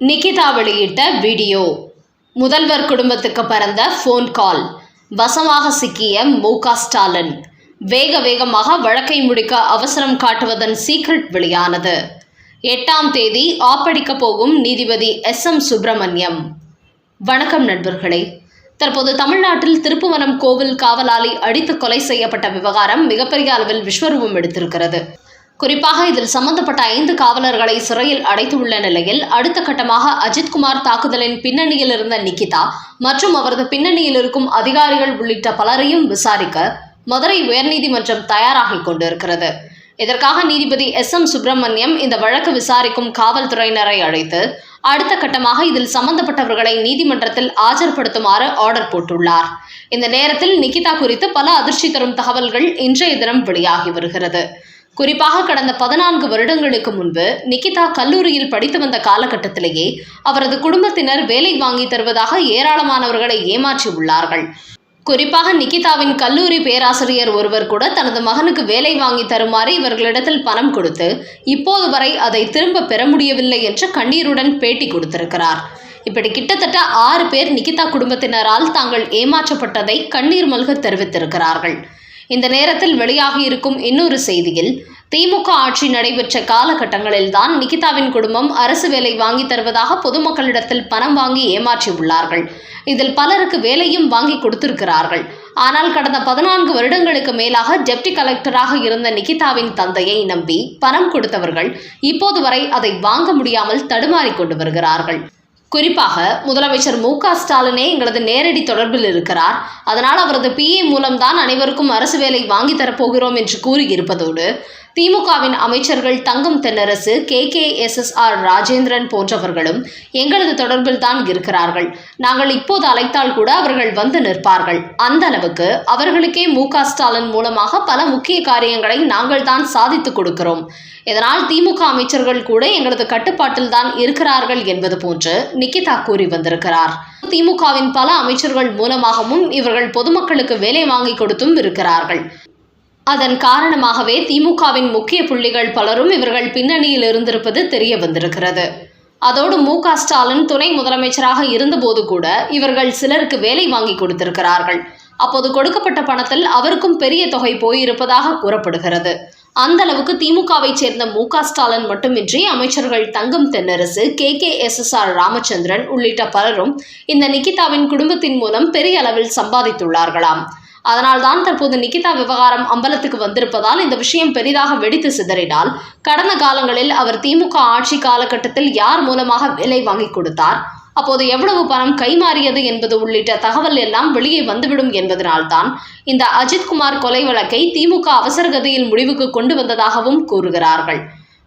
நிகிதா வெளியிட்ட வீடியோ. முதல்வர் குடும்பத்துக்கு பறந்த ஃபோன் கால் வசமாக சிக்கிய மு ஸ்டாலின். வேக வேகமாக வழக்கை முடிக்க அவசரம் காட்டுவதன் சீக்ரெட் வெளியானது. எட்டாம் தேதி ஆப்படிக்கப் போகும் நீதிபதி எஸ். எம். சுப்பிரமணியம். வணக்கம் நண்பர்களே. தற்போது தமிழ்நாட்டில் திருப்புவனம் கோவில் காவலாளி அடித்து கொலை செய்யப்பட்ட விவகாரம் மிகப்பெரிய அளவில் விஸ்வரூபம் எடுத்திருக்கிறது. குறிப்பாக இதில் சம்பந்தப்பட்ட ஐந்து காவலர்களை சிறையில் அடைத்துள்ள நிலையில் அடுத்த கட்டமாக அஜித்குமார் தாக்குதலின் பின்னணியில் இருந்த நிகிதா மற்றும் அவரது பின்னணியில் இருக்கும் அதிகாரிகள் உள்ளிட்ட பலரையும் விசாரிக்க மதுரை உயர்நீதிமன்றம் தயாராகிக் கொண்டிருக்கிறது. இதற்காக நீதிபதி எஸ். எம். சுப்பிரமணியம் இந்த வழக்கு விசாரிக்கும் காவல்துறையினரை அழைத்து அடுத்த கட்டமாக இதில் சம்பந்தப்பட்டவர்களை நீதிமன்றத்தில் ஆஜர்படுத்துமாறு ஆர்டர் போட்டுள்ளார். இந்த நேரத்தில் நிகிதா குறித்து பல அதிர்ச்சி தரும் தகவல்கள் இன்றைய தினம் வெளியாகி வருகிறது. குறிப்பாக கடந்த பதினான்கு வருடங்களுக்கு முன்பு நிகிதா கல்லூரியில் படித்து வந்த காலகட்டத்திலேயே அவரது குடும்பத்தினர் வேலை வாங்கி தருவதாக ஏராளமானவர்களை ஏமாற்றி உள்ளார்கள். குறிப்பாக நிகிதாவின் கல்லூரி பேராசிரியர் ஒருவர் கூட தனது மகனுக்கு வேலை வாங்கி தருமாறு இவர்களிடத்தில் பணம் கொடுத்து இப்போது வரை அதை திரும்ப பெற முடியவில்லை என்று கண்ணீருடன் பேட்டி கொடுத்திருக்கிறார். இப்படி கிட்டத்தட்ட ஆறு பேர் நிகிதா குடும்பத்தினரால் தாங்கள் ஏமாற்றப்பட்டதை கண்ணீர் மல்க தெரிவித்திருக்கிறார்கள். இந்த நேரத்தில் வெளியாகி இருக்கும் இன்னொரு செய்தியில் திமுக ஆட்சி நடைபெற்ற காலகட்டங்களில்தான் நிகிதாவின் குடும்பம் அரசு வேலை வாங்கி தருவதாக பொதுமக்களிடத்தில் பணம் வாங்கி ஏமாற்றியுள்ளார்கள். இதில் பலருக்கு வேலையும் வாங்கி கொடுத்திருக்கிறார்கள். ஆனால் கடந்த பதினான்கு வருடங்களுக்கு மேலாக டெப்டி கலெக்டராக இருந்த நிகிதாவின் தந்தையை நம்பி பணம் கொடுத்தவர்கள் இப்போது வரை அதை வாங்க முடியாமல் தடுமாறிக் கொண்டு வருகிறார்கள். குறிப்பாக முதலமைச்சர் மு க ஸ்டாலினே எங்களது நேரடி தொடர்பில் இருக்கிறார். அதனால் அவரது பிஏ மூலம்தான் அனைவருக்கும் அரசு வேலை வாங்கி தரப்போகிறோம் என்று கூறியிருப்பதோடு திமுகவின் அமைச்சர்கள் Thangam Thennarasu K. K. S. S. R. Rajendran போன்றவர்களும் எங்களது தொடர்பில் தான் இருக்கிறார்கள். நாங்கள் இப்போது அழைத்தால் கூட அவர்கள் வந்து நிற்பார்கள். அந்த அளவுக்கு அவர்களுக்கே மு. க. ஸ்டாலின் மூலமாக பல முக்கிய காரியங்களை நாங்கள் தான் சாதித்து கொடுக்கிறோம். இதனால் திமுக அமைச்சர்கள் கூட எங்களது கட்டுப்பாட்டில் தான் இருக்கிறார்கள் என்பது போன்று நிகிதா கூறி வந்திருக்கிறார். திமுகவின் பல அமைச்சர்கள் மூலமாகவும் இவர்கள் பொதுமக்களுக்கு வேலை வாங்கி கொடுத்தும் இருக்கிறார்கள். அதன் காரணமாகவே திமுகவின் முக்கிய புள்ளிகள் பலரும் இவர்கள் பின்னணியில் இருந்திருப்பது தெரிய வந்திருக்கிறது. அதோடு மு க ஸ்டாலின் துணை முதலமைச்சராக இருந்தபோது கூட இவர்கள் சிலருக்கு வேலை வாங்கி கொடுத்திருக்கிறார்கள். அப்போது கொடுக்கப்பட்ட பணத்தில் அவருக்கும் பெரிய தொகை போயிருப்பதாக கூறப்படுகிறது. அந்த அளவுக்கு திமுகவை சேர்ந்த மு க ஸ்டாலின் மட்டுமின்றி அமைச்சர்கள் Thangam Thennarasu K. K. S. S. R. Ramachandran உள்ளிட்ட பலரும் இந்த நிகிதாவின் குடும்பத்தின் மூலம் பெரிய அளவில் சம்பாதித்துள்ளார்களாம். அதனால்தான் தற்போது நிகிதா விவகாரம் அம்பலத்துக்கு வந்திருப்பதால் இந்த விஷயம் பெரிதாக வெடித்து சிதறினால் கடந்த காலங்களில் அவர் திமுக ஆட்சி காலகட்டத்தில் யார் மூலமாக வேலை வாங்கி கொடுத்தார்? அப்போது எவ்வளவு பணம் கைமாறியது என்பது உள்ளிட்ட தகவல் எல்லாம் வெளியே வந்துவிடும் என்பதனால்தான் இந்த அஜித்குமார் கொலை வழக்கை திமுக அவசரகதியில் முடிவுக்கு கொண்டு வந்ததாகவும் கூறுகிறார்கள்.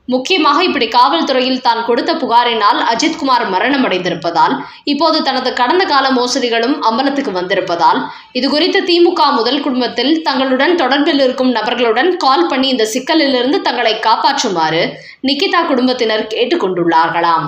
முக்கியமாக இப்படி காவல்துறையில் தான் கொடுத்த புகாரினால் அஜித்குமார் மரணம் அடைந்திருப்பதால் இப்போது தனது கடந்த கால மோசடிகளும் அம்பலத்துக்கு வந்திருப்பதால் இதுகுறித்து திமுக முதல் குடும்பத்தில் தங்களுடன் தொடர்பில் இருக்கும் நபர்களுடன் கால் பண்ணி இந்த சிக்கலிலிருந்து தங்களை காப்பாற்றுமாறு நிகிதா குடும்பத்தினர் கேட்டுக்கொண்டுள்ளார்களாம்.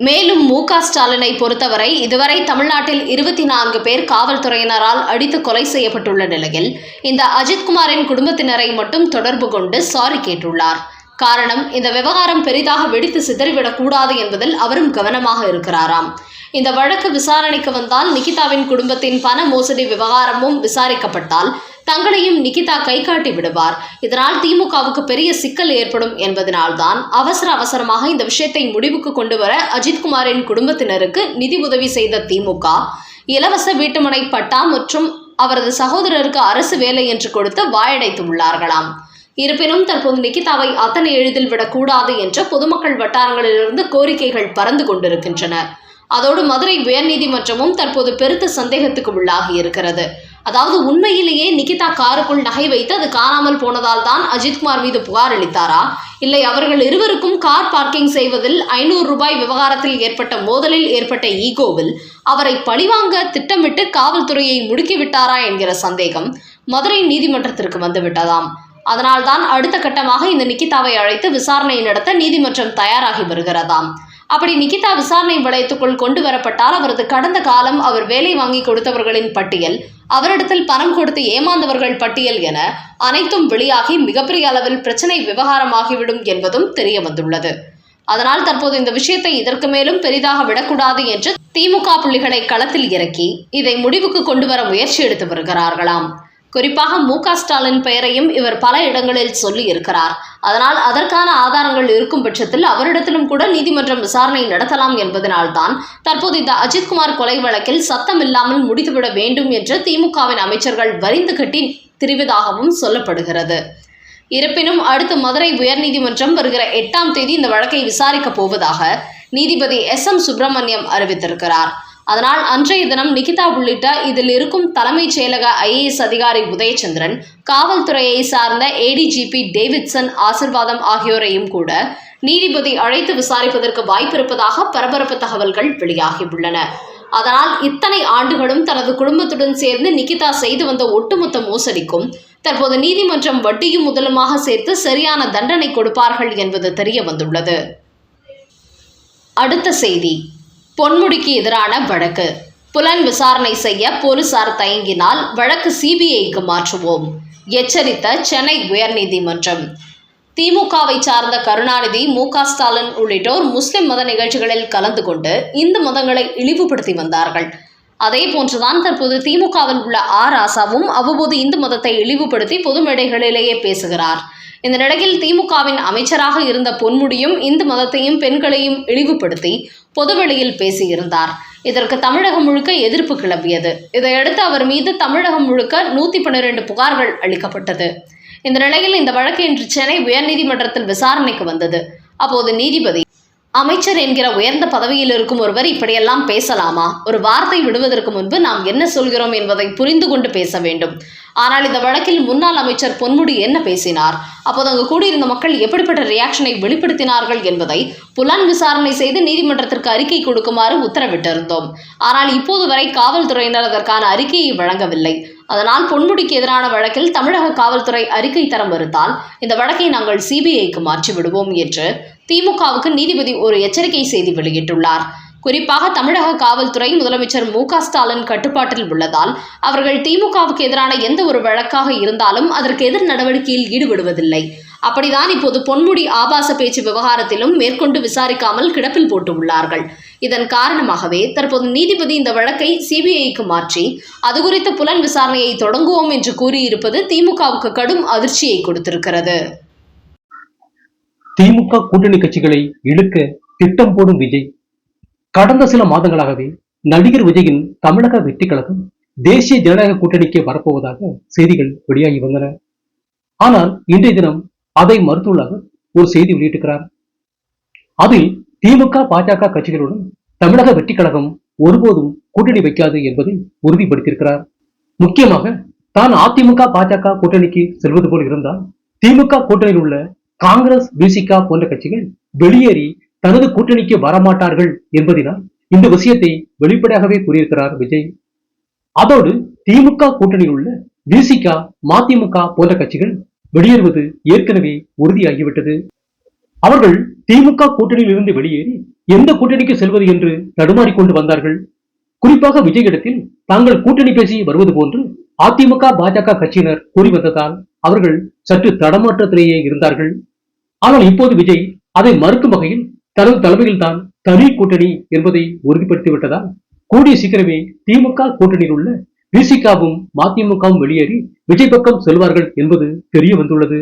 மேலும் மு க ஸ்டாலினை பொறுத்தவரை இதுவரை தமிழ்நாட்டில் இருபத்தி நான்கு பேர் காவல்துறையினரால் அடித்து கொலை செய்யப்பட்டுள்ள நிலையில் இந்த அஜித்குமாரின் குடும்பத்தினரை மட்டும் தொடர்பு கொண்டு சாரி கேட்டுள்ளார். காரணம் இந்த விவகாரம் பெரிதாக வெடித்து சிதறிவிடக் கூடாது என்பதில் அவரும் கவனமாக இருக்கிறாராம். இந்த வழக்கு விசாரணைக்கு வந்தால் நிகிதாவின் குடும்பத்தின் பண மோசடி விவகாரமும் விசாரிக்கப்பட்டால் தங்களையும் நிகிதா கை காட்டி விடுவார். இதனால் திமுகவுக்கு பெரிய சிக்கல் ஏற்படும் என்பதனால்தான் அவசர அவசரமாக இந்த விஷயத்தை முடிவுக்கு கொண்டு வர அஜித்குமாரின் குடும்பத்தினருக்கு நிதி உதவி செய்த திமுக இலவச வீட்டுமனை பட்டா மற்றும் அவரது சகோதரருக்கு அரசு வேலை என்று கொடுத்து வாயடைத்து உள்ளார்களாம். இருப்பினும் தற்போது நிகிதாவை அத்தனை எளிதில் விடக்கூடாது என்ற பொதுமக்கள் வட்டாரங்களிலிருந்து கோரிக்கைகள் பறந்து கொண்டிருக்கின்றன. அதோடு மதுரை உயர்நீதிமன்றமும் தற்போது பெருத்த சந்தேகத்துக்கு உள்ளாகி இருக்கிறது. அதாவது உண்மையிலேயே நிகிதா காருக்குள் நகை வைத்து அது காணாமல் போனதால் தான் அஜித்குமார் மீது புகார் அளித்தாரா? இல்லை அவர்கள் இருவருக்கும் கார் பார்க்கிங் செய்வதில் ஐநூறு ரூபாய் விவகாரத்தில் ஏற்பட்ட மோதலில் ஏற்பட்ட ஈகோவில் அவரை பழிவாங்க திட்டமிட்டு காவல்துறையை முடுக்கிவிட்டாரா என்கிற சந்தேகம் மதுரை நீதிமன்றத்திற்கு வந்துவிட்டதாம். அதனால்தான் அடுத்த கட்டமாக இந்த நிகிதாவை அழைத்து விசாரணை நடத்த நீதிமன்றம் தயாராகி வருகிறதாம். அப்படி நிகிதா விசாரணை வளையத்துக்குள் கொண்டு வரப்பட்டால் அவரது கடந்த காலம் அவர் வேலை வாங்கி கொடுத்தவர்களின் பட்டியல் அவரிடத்தில் பணம் கொடுத்து ஏமாந்தவர்கள் பட்டியல் என அனைத்தும் வெளியாகி மிகப்பெரிய அளவில் பிரச்சனை விவகாரமாகிவிடும் என்பதும் தெரிய வந்துள்ளது அதனால் தற்போது இந்த விஷயத்தை இதற்கு மேலும் பெரிதாக விடக்கூடாது என்று திமுக புள்ளிகளை களத்தில் இறக்கி இதை முடிவுக்கு கொண்டு வர முயற்சி எடுத்து வருகிறார்களாம். குறிப்பாக மு ஸ்டாலின் பெயரையும் இவர் பல இடங்களில் சொல்லி இருக்கிறார் அதனால் அதற்கான ஆதாரங்கள் இருக்கும் பட்சத்தில் அவரிடத்திலும் கூட நீதிமன்றம் விசாரணை நடத்தலாம் என்பதனால்தான் தற்போது இந்த அஜித்குமார் கொலை வழக்கில் சத்தம் இல்லாமல் முடித்துவிட வேண்டும் என்று திமுகவின் அமைச்சர்கள் வரிந்து கட்டி திரிவதாகவும் சொல்லப்படுகிறது. இருப்பினும் அடுத்து மதுரை உயர்நீதிமன்றம் வருகிற எட்டாம் தேதி இந்த வழக்கை விசாரிக்கப் போவதாக நீதிபதி எஸ் எம் சுப்பிரமணியம் அறிவித்திருக்கிறார். அதனால் அன்றைய தினம் நிகிதா உள்ளிட்ட இதில் இருக்கும் தலைமைச் செயலக ஐஏஎஸ் அதிகாரி உதயச்சந்திரன் காவல்துறையை சார்ந்த ஏடிஜிபி டேவிட்சன் ஆசிர்வாதம் ஆகியோரையும் கூட நீதிபதி அழைத்து விசாரிப்பதற்கு வாய்ப்பிருப்பதாக பரபரப்பு தகவல்கள் வெளியாகியுள்ளன. அதனால் இத்தனை ஆண்டுகளும் தனது குடும்பத்துடன் சேர்ந்து நிகிதா செய்து வந்த ஒட்டுமொத்த மோசடிக்கும் தற்போது நீதிமன்றம் வட்டியும் முதலுமாக சேர்த்து சரியான தண்டனை கொடுப்பார்கள் என்பது தெரிய வந்துள்ளது. அடுத்த செய்தி. பொன்முடிக்கு எதிரான வழக்கு. புலன் விசாரணை செய்ய போலீசார் தயங்கினால் வழக்கு சிபிஐக்கு மாற்றுவோம். எச்சரித்த சென்னை உயர்நீதிமன்றம். திமுகவை சார்ந்த கருணாநிதி மு ஸ்டாலின் உள்ளிட்டோர் முஸ்லிம் மத நிகழ்ச்சிகளில் கலந்து கொண்டு இந்து மதங்களை இழிவுபடுத்தி வந்தார்கள். அதே போன்றுதான் தற்போது திமுகவில் உள்ள ஆர் ஆசாவும் அவ்வப்போது இந்து மதத்தை இழிவுபடுத்தி பொது மேடைகளிலேயே பேசுகிறார். இந்த நிலையில் திமுகவின் அமைச்சராக இருந்த பொன்முடியும் இந்து மதத்தையும் பெண்களையும் இழிவுபடுத்தி பொதுவெளியில் பேசியிருந்தார். இதற்கு தமிழகம் முழுக்க எதிர்ப்பு கிளம்பியது. இதையடுத்து அவர் மீது தமிழகம் முழுக்க நூத்தி பன்னிரண்டு புகார்கள் அளிக்கப்பட்டது. இந்த நிலையில் இந்த வழக்கு இன்று சென்னை உயர்நீதிமன்றத்தில் விசாரணைக்கு வந்தது. அப்போது நீதிபதி அமைச்சர் என்கிற உயர்ந்த பதவியில் இருக்கும் ஒருவர் இப்படியெல்லாம் பேசலாமா? ஒரு வார்த்தை விடுவதற்கு முன்பு நாம் என்ன சொல்கிறோம் என்பதை புரிந்து கொண்டு பேச வேண்டும். ஆனால் இந்த வழக்கில் முன்னாள் அமைச்சர் பொன்முடி என்ன பேசினார்? அப்போது அங்கு கூடியிருந்த மக்கள் எப்படிப்பட்ட ரியாக்ஷனை வெளிப்படுத்தினார்கள் என்பதை புலன் விசாரணை செய்து நீதிமன்றத்திற்கு அறிக்கை கொடுக்குமாறு உத்தரவிட்டிருந்தோம். ஆனால் இப்போது வரை காவல்துறையினர் அதற்கான அறிக்கையை வழங்கவில்லை. அதனால் பொன்முடிக்கு எதிரான வழக்கில் தமிழக காவல்துறை அறிக்கை தர மறுத்தால் இந்த வழக்கை நாங்கள் சிபிஐக்கு மாற்றி விடுவோம் என்று திமுகவுக்கு நீதிபதி ஒரு எச்சரிக்கை செய்தி வெளியிட்டுள்ளார். குறிப்பாக தமிழக காவல்துறை முதலமைச்சர் மு ஸ்டாலின் கட்டுப்பாட்டில் உள்ளதால் அவர்கள் திமுகவுக்கு எதிரான எந்த ஒரு வழக்காக இருந்தாலும் அதற்கு எதிர் நடவடிக்கையில் ஈடுபடுவதில்லை. அப்படிதான் இப்போது பொன்முடி ஆபாச பேச்சு விவகாரத்திலும் மேற்கொண்டு விசாரிக்காமல் கிடப்பில் போட்டு உள்ளார்கள் இதன் காரணமாகவே தற்போது நீதிபதி இந்த வழக்கை சிபிஐக்கு மாற்றி அது குறித்த புலன் விசாரணையை தொடங்குவோம் என்று கூறியிருப்பது திமுகவுக்கு கடும் அதிர்ச்சியை கொடுத்திருக்கிறது. திமுக கூட்டணி கட்சிகளை இழுக்க திட்டம் போடும் விஜய். கடந்த சில மாதங்களாகவே நடிகர் விஜயின் தமிழக வெற்றி கழகம் தேசிய ஜனநாயக கூட்டணிக்கு வரப்போவதாக செய்திகள் வெளியாகி வந்தன. ஆனால் இன்றைய தினம் அதை மறுத்துள்ளாக ஒரு செய்தி வெளியிட்டிருக்கிறார். அதில் திமுக பாஜக கட்சிகளுடன் தமிழக வெற்றி கழகம் ஒருபோதும் கூட்டணி வைக்காது என்பதை உறுதிப்படுத்தியிருக்கிறார். முக்கியமாக தான் அதிமுக பாஜக கூட்டணிக்கு செல்வது போல் இருந்தால் திமுக கூட்டணியில் உள்ள காங்கிரஸ் பிசிகா போன்ற கட்சிகள் வெளியேறி தனது கூட்டணிக்கு வரமாட்டார்கள் என்பதினால் இந்த விஷயத்தை வெளிப்படையாகவே கூறியிருக்கிறார் விஜய். அதோடு திமுக கூட்டணியில் உள்ள பிசிக மதிமுக போன்ற கட்சிகள் வெளியேறுவது ஏற்கனவே உறுதியாகிவிட்டது. அவர்கள் திமுக கூட்டணியில் இருந்து வெளியேறி எந்த கூட்டணிக்கு செல்வது என்று தடுமாறிக்கொண்டு வந்தார்கள். குறிப்பாக விஜய் இடத்தில் தாங்கள் கூட்டணி பேசி வருவது போன்று அதிமுக பாஜக கட்சியினர் கூறி வந்ததால் அவர்கள் சற்று தடமாற்றத்திலேயே இருந்தார்கள். ஆனால் இப்போது விஜய் அதை மறுக்கும் வகையில் தனது தலைமையில் தான் தனி கூட்டணி என்பதை உறுதிப்படுத்தி விட்டதால் கூடிய சீக்கிரமே திமுக கூட்டணியில் உள்ள பிசிகாவும் மதிமுகவும் வெளியேறி விஜய் பக்கம் செல்வார்கள் என்பது தெரிய வந்துள்ளது.